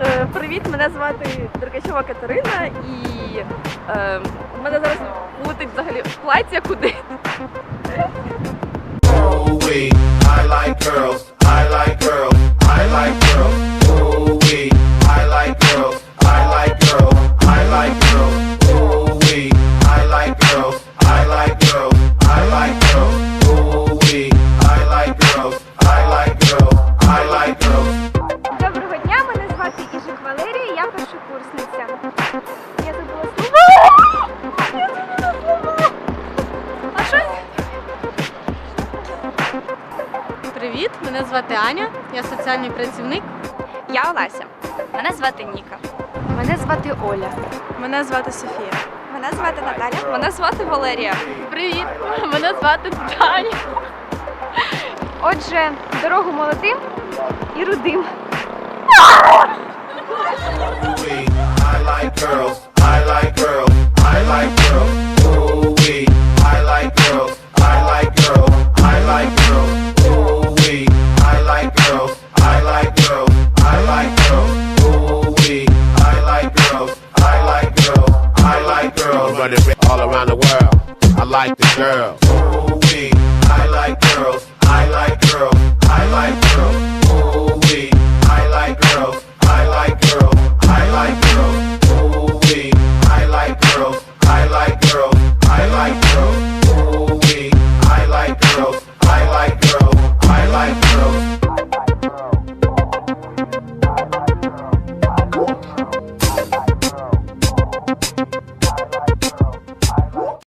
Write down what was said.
Е, Привіт, мене звати Деркачова Катерина і е, в мене зараз летить взагалі плаття куди. Першокурсниця. Я забула слово. Я забула слово. А що? Привіт, мене звати Аня, я соціальний працівник. Я Олеся. Мене звати Ніка. Мене звати Оля. Мене звати Софія. Мене звати Наталя. Мене звати Валерія. Привіт, мене звати Таня. Отже, дорогу молодим і рудим. like girls, I like girls, I like girls. Ooh wee, I like girls, I like girls, I like girls. Ooh wee, I like girls, I like girls, I like girls. Ooh wee, I like girls, I like girls, I like girls. Running all around the world, I like the girls. Ooh wee, I like girls, I like girls, I like girls. Ooh wee, I like girls, I like girls.